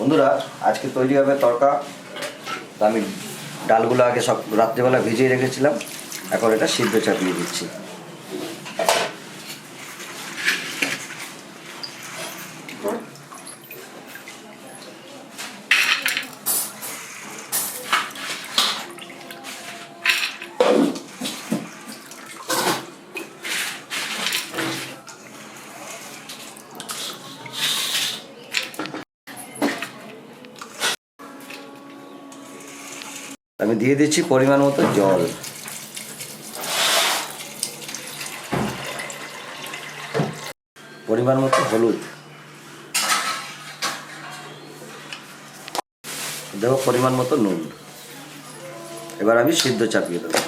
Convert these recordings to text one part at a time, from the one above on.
বন্ধুরা, আজকে তৈরি হবে তরকা আমি ডালগুলো আগে সব রাত্রিবেলা ভিজিয়ে রেখেছিলাম। এখন এটা সিদ্ধ চাপিয়ে দিচ্ছি। আমি দিয়ে দিচ্ছি পরিমাণ মতো জল। পরিমাণ মতো হলুদ। দেবো পরিমাণ মতো নুন। এবার আমি সিদ্ধ চাপিয়ে দেবো।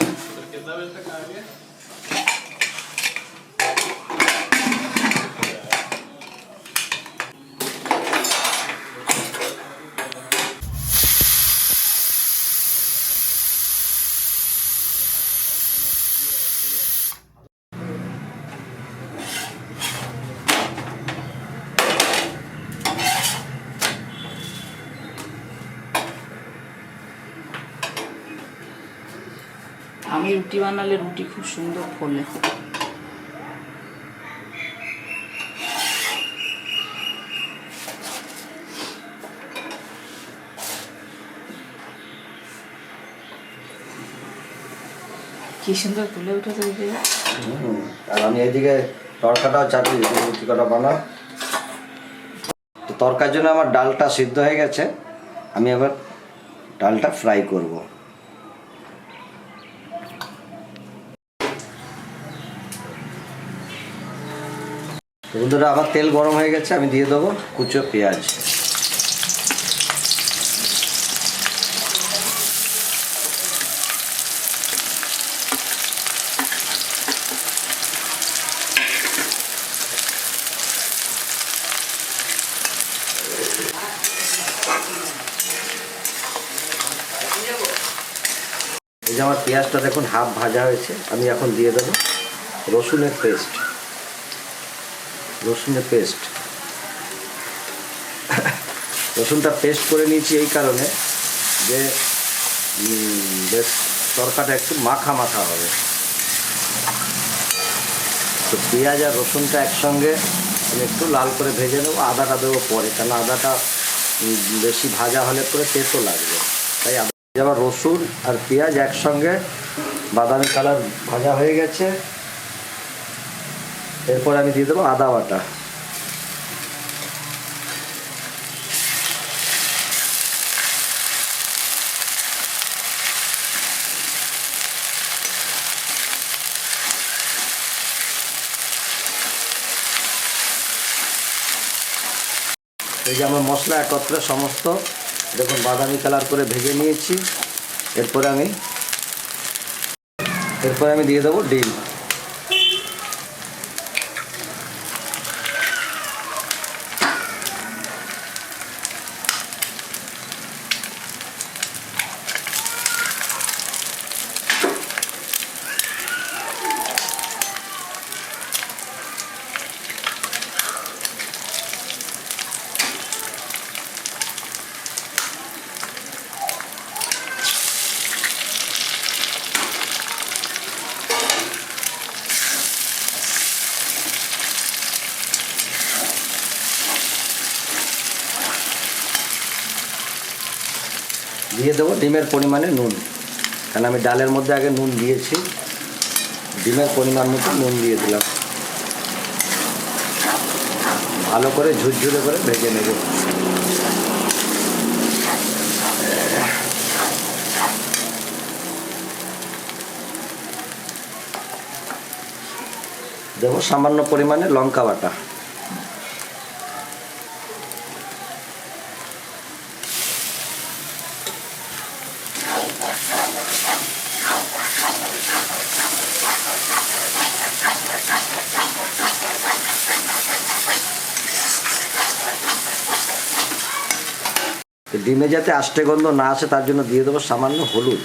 আমি রুটি বানালে রুটি খুব সুন্দর ফোলে। কি সুন্দর ফুলে উঠেছে হুম, আর আমি এইদিকে তরকাটাও দিচ্ছি রুটি কটা বানাও। তো তরকার জন্য আমার ডালটা সিদ্ধ হয়ে গেছে আমি এবার ডালটা ফ্রাই করব। তো বন্ধুরা আমার তেল গরম হয়ে গেছে, আমি দিয়ে দেবো কুচো পেঁয়াজ। এই যে আমার পেঁয়াজটা দেখুন, হাফ ভাজা হয়েছে, আমি এখন দিয়ে দেবো রসুনের পেস্ট। রসুনের পেস্ট রসুনটা পেস্ট করে নিয়েছি এই কারণে যে বেশ তরকাটা একটু মাখা মাখা হবে। তো পেঁয়াজ আর রসুনটা একসঙ্গে আমি একটু লাল করে ভেজে নেব, আদাটা দেবো পরে কারণ আদাটা বেশি ভাজা হলে পরে তেতো লাগবে। তাই আদা আবার রসুন আর পেঁয়াজ একসঙ্গে বাদামি কালার ভাজা হয়ে গেছে। এরপর আমি দিয়ে দেবো আদা বাটা। এই যে আমার মশলা একত্রে সমস্ত, দেখুন বাদামি কালার করে ভেজে নিয়েছি। এরপরে আমি এরপরে আমি দিয়ে দেবো ডিম। দিয়ে দেবো ডিমের পরিমাণে নুন। কারণ আমি ডালের মধ্যে আগে নুন দিয়েছি। ডিমের পরিমাণ মতো নুন দিয়ে দিলাম। ভালো করে ঝুরঝুরে করে ভেজে নেব। দেবো সামান্য পরিমাণে লঙ্কা বাটা। ডিমে যাতে আষ্টে গন্ধ না আসে, তার জন্য দিয়ে দেবো সামান্য হলুদ।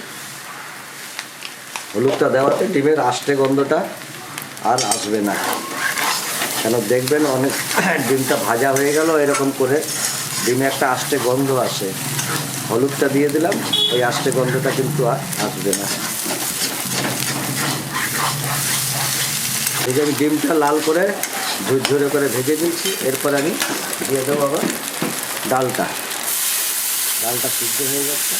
হলুদটা দেওয়াতে ডিমের আষ্টে গন্ধটা আর আসবে না। কেন দেখবেন অনেক ডিমটা ভাজা হয়ে গেল, এরকম করে ডিমে একটা আষ্টে গন্ধ আসে। হলুদটা দিয়ে দিলাম, ওই আষ্টে গন্ধটা কিন্তু আর আসবে না। এই আমি ডিমটা লাল করে ঝুরঝুরে করে ভেজে দিয়েছি এরপর আমি দিয়ে দেবো আবার ডালটা। ডালটা সিদ্ধ হয়ে যাচ্ছে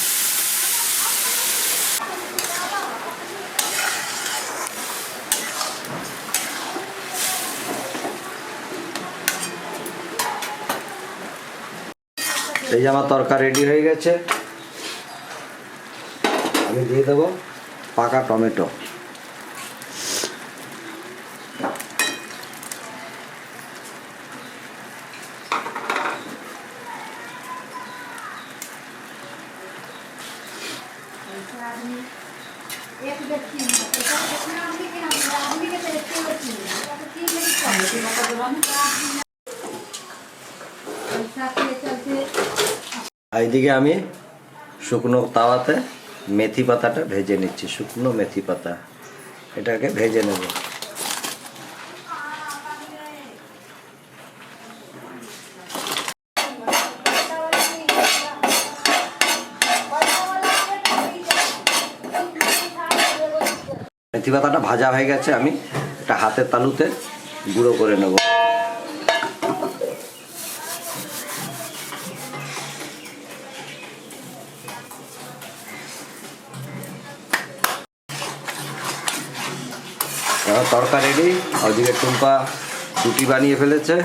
এই যে আমার তরকা রেডি হয়ে গেছে। আমি দিয়ে দেবো পাকা টমেটো। एक व्यक्ति कितना आदमी के नाम आदमी के तरफ से व्यक्ति तीन मिनट ऐसा के चलते আর এইদিকে আমি শুকনো তাওয়াতে মেথি পাতাটা ভেজে নিচ্ছি শুকনো মেথি পাতা এটাকে ভেজে নেব মেথি পাতাটা ভাজা হয়ে গেছে, আমি একটা হাতের তালুতে গুঁড়ো করে নেব। তরকা রেডি ওদিকে টুম্পা রুটি বানিয়ে ফেলেছে,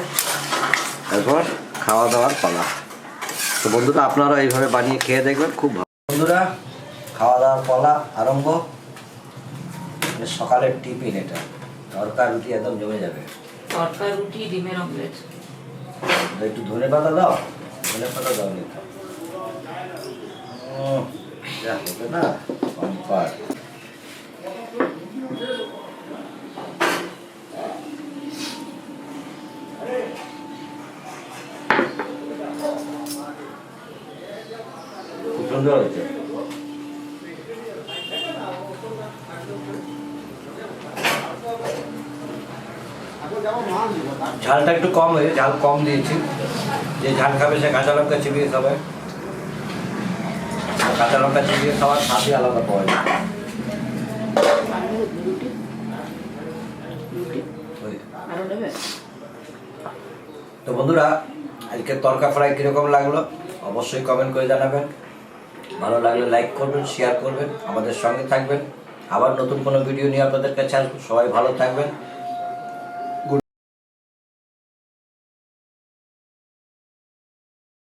এরপর খাওয়া দাওয়ার পালা। তো বন্ধুরা আপনারা এইভাবে বানিয়ে খেয়ে দেখবেন, খুব ভালো। বন্ধুরা, খাওয়া দাওয়ার পালা আরম্ভ। মানে সকালের টিফিন এটা। তরকা রুটি একদম জমে যাবে। তরকা রুটি ডিমের অমলেট। একটু ধনে পাতা দাও। ধনে পাতা দাও নি তো। উম, যা হবে না কম্পার খুব সুন্দর হয়েছে। ঝালটা একটু কম হয়েছে, ঝাল কম দিয়েছি। যে ঝাল খাবে সে কাঁচা লঙ্কা চিবিয়ে খাবে। কাঁচা লঙ্কা চিবিয়ে খাওয়ার স্বাদই আলাদা পাওয়া যায়। তো বন্ধুরা আজকে তরকা ফ্রাই কীরকম লাগল? অবশ্যই কমেন্ট করে জানাবেন। ভালো লাগলে লাইক করবেন শেয়ার করবেন, আমাদের সঙ্গে থাকবেন। আবার নতুন কোনো ভিডিও নিয়ে আপনাদের কাছে আসব। সবাই ভালো থাকবেন।